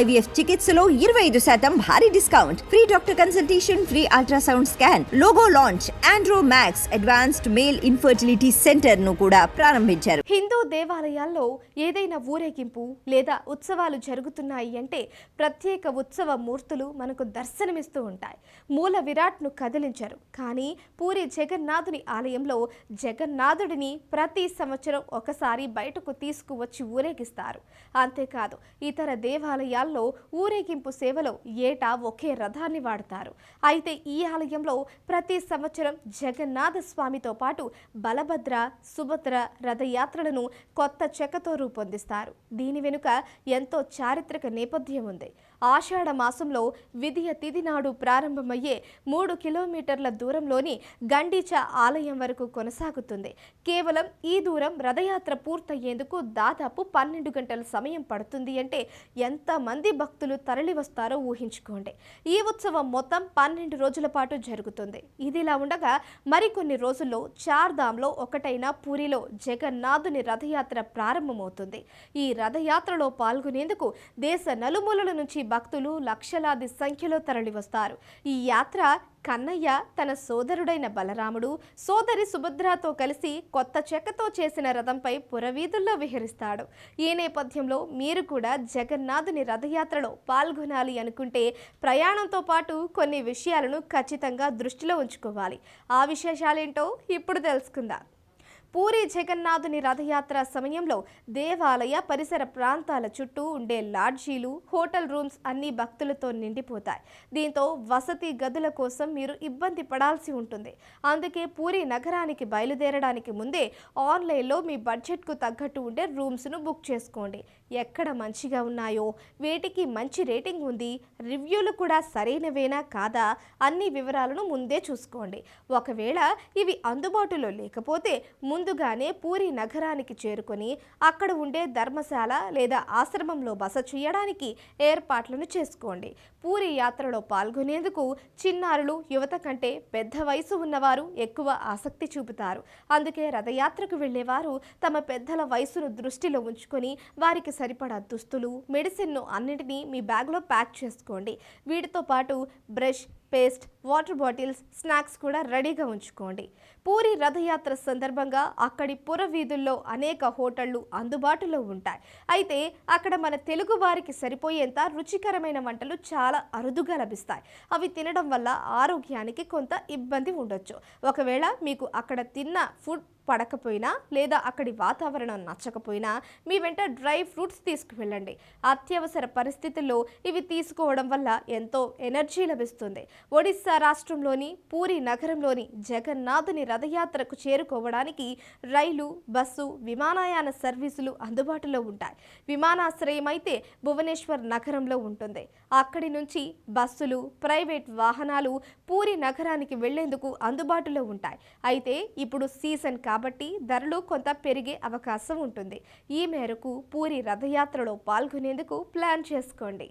IVF చికిత్సలో ఇరవై ఐదు శాతం భారీ discount. Free doctor consultation free ultrasound scan logo launch Andro Max advanced male infertility సెంటర్ను కూడా ప్రారంభించారు. హిందూ దేవాలయాల్లో ఏదైనా ఊరేగింపు లేదా ఉత్సవాలు జరుగుతున్నాయి అంటే ప్రత్యేక ఉత్సవ మూర్తులు మనకు దర్శనమిస్తూ ఉంటాయి. మూల విరాట్ను కదిలించారు. కానీ పూరి జగన్నాథుని ఆలయంలో జగన్నాథుడిని ప్రతి సంవత్సరం ఒకసారి బయటకు తీసుకువచ్చి ఊరేగిస్తారు. అంతేకాదు ఇతర దేవాలయాల్లో ఊరేగింపు సేవలో ఏటా ఒకే రథాన్ని వాడతారు. అయితే ఈ ఆలయంలో ప్రతి సంవత్సరం జగన్నాథ స్వామితో పాటు బలభద్ర సుభద్ర రథయాత్రలను కొత్త చెక్కతో రూపొందిస్తారు. దీని వెనుక ఎంతో చారిత్రక నేపథ్యం ఉంది. ఆషాఢ మాసంలో విధియ తిథి నాడు ప్రారంభమయ్యే మూడు కిలోమీటర్ల దూరంలోని గండిచ ఆలయం వరకు కొనసాగుతుంది. కేవలం ఈ దూరం రథయాత్ర పూర్తయ్యేందుకు దాదాపు పన్నెండు గంటల సమయం పడుతుంది అంటే ఎంతమంది భక్తులు తరలి వస్తారో ఊహించుకోండి. ఈ ఉత్సవం మొత్తం పన్నెండు రోజుల పాటు జరుగుతుంది. ఇదిలా ఉండగా మరికొన్ని రోజుల్లో చార్ధామ్లో ఒకటైన పూరిలో జగన్నాథుని రథయాత్ర ప్రారంభమవుతుంది. ఈ రథయాత్రలో పాల్గొనేందుకు దేశ నలుమూలల నుంచి భక్తులు లక్షలాది సంఖ్యలో తరలివస్తారు. ఈ యాత్ర కన్నయ్య తన సోదరుడైన బలరాముడు సోదరి సుభద్రతో కలిసి కొత్త చెక్కతో చేసిన రథంపై పురవీధుల్లో విహరిస్తాడు. ఈ నేపథ్యంలో మీరు కూడా జగన్నాథుని రథయాత్రలో పాల్గొనాలి అనుకుంటే ప్రయాణంతో పాటు కొన్ని విషయాలను ఖచ్చితంగా దృష్టిలో ఉంచుకోవాలి. ఆ విశేషాలేంటో ఇప్పుడు తెలుసుకుందాం. పూరి జగన్నాథుని రథయాత్ర సమయంలో దేవాలయ పరిసర ప్రాంతాల చుట్టూ ఉండే లాడ్జీలు హోటల్ రూమ్స్ అన్ని భక్తులతో నిండిపోతాయి. దీంతో వసతి గదుల కోసం మీరు ఇబ్బంది పడాల్సి ఉంటుంది. అందుకే పూరి నగరానికి బయలుదేరడానికి ముందే ఆన్లైన్లో మీ బడ్జెట్కు తగ్గట్టు ఉండే రూమ్స్ను బుక్ చేసుకోండి. ఎక్కడ మంచిగా ఉన్నాయో వేటికి మంచి రేటింగ్ ఉంది రివ్యూలు కూడా సరైనవేనా కాదా అన్ని వివరాలను ముందే చూసుకోండి. ఒకవేళ ఇవి అందుబాటులో లేకపోతే ముందుగానే పూరి నగరానికి చేరుకొని అక్కడ ఉండే ధర్మశాల లేదా ఆశ్రమంలో బస చేయడానికి ఏర్పాట్లను చేసుకోండి. పూరి యాత్రలో పాల్గొనేందుకు చిన్నారులు యువత కంటే పెద్ద వయసు ఉన్నవారు ఎక్కువ ఆసక్తి చూపుతారు. అందుకే రథయాత్రకు వెళ్ళేవారు తమ పెద్దల వయసును దృష్టిలో ఉంచుకొని వారికి సరిపడా దుస్తులు మెడిసిన్ను అన్నింటినీ మీ బ్యాగ్లో ప్యాక్ చేసుకోండి. వీటితో పాటు brush paste water bottles snacks కూడా రెడీగా ఉంచుకోండి. పూరి రథయాత్ర సందర్భంగా అక్కడి పుర వీధుల్లో అనేక హోటళ్ళు అందుబాటులో ఉంటాయి. అయితే అక్కడ మన తెలుగు వారికి సరిపోయేంత రుచికరమైన వంటలు చాలా అరుదుగా లభిస్తాయి. అవి తినడం వల్ల ఆరోగ్యానికి కొంత ఇబ్బంది ఉండొచ్చు. ఒకవేళ మీకు అక్కడ తిన్న ఫుడ్ పడకపోయినా లేదా అక్కడి వాతావరణం నచ్చకపోయినా మీ వెంట డ్రై ఫ్రూట్స్ తీసుకువెళ్ళండి. అత్యవసర పరిస్థితుల్లో ఇవి తీసుకోవడం వల్ల ఎంతో ఎనర్జీ లభిస్తుంది. ఒడిశా రాష్ట్రంలోని పూరి నగరంలోని జగన్నాథుని రథయాత్రకు చేరుకోవడానికి రైలు బస్సు విమానయాన సర్వీసులు అందుబాటులో ఉంటాయి. విమానాశ్రయం అయితే భువనేశ్వర్ నగరంలో ఉంటుంది. అక్కడి నుంచి బస్సులు ప్రైవేట్ వాహనాలు పూరి నగరానికి వెళ్ళేందుకు అందుబాటులో ఉంటాయి. అయితే ఇప్పుడు సీజన్ కాబట్టి ధరలు కొంత పెరిగే అవకాశం ఉంటుంది. ఈ మేరకు పూరి రథయాత్రలో పాల్గొనేందుకు ప్లాన్ చేసుకోండి.